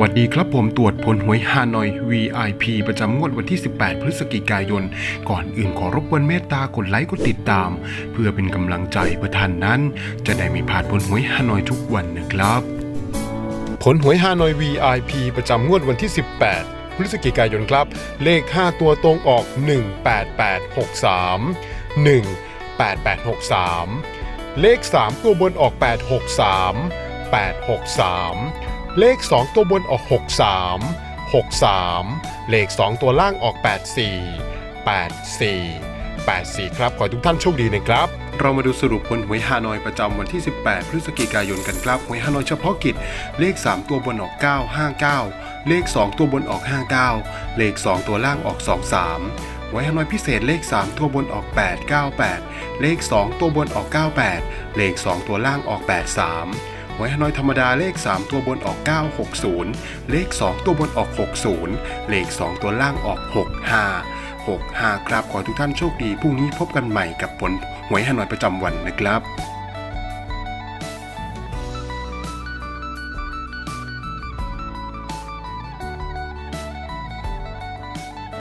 วัสดีครับผมตรวจผลหวยฮานอย VIP ประจำงวดวันที่ 18 พฤศจิกายน ก่อนอื่นขอรบกวนเมตตากดไลค์กดติดตาม เพื่อเป็นกำลังใจเพื่อท่านนั้น จะได้ไม่พลาดผลหวยฮานอยทุกวันนะครับ ผลหวยฮานอย VIP ประจำงวดวันที่ 18 พฤศจิกายนครับ เลข 5 ตัวตรงออก 18863 18863 เลข 3 ตัวบนออก 863 863 เลข 2 ตัวบนออก 63 63 เลข 2 ตัวล่างออก 84 84 84 ครับ ขอให้ทุกท่านโชคดีนะครับ เรามาดูสรุปผลหวยฮานอยประจำวันที่ 18 พฤศจิกายนกันครับหวยฮานอยเฉพาะกิจ เลข 3 ตัวบนออก 959 เลข 2 ตัวบนออก 59 เลข 2 ตัวล่างออก 23หวยฮานอยพิเศษเลข 3 ตัวบนออก 898 เลข 2 ตัวบนออก 98 เลข 2 ตัวล่างออก 83 หวยฮานอยธรรมดาเลข 3 ตัวบนออก 960 เลข 2 ตัวบนออก 60 เลข 2 ตัวล่างออก 65 65 ครับขอทุกท่านโชคดีพรุ่งนี้พบกันใหม่กับผลหวยฮานอยประจำวันนะครับ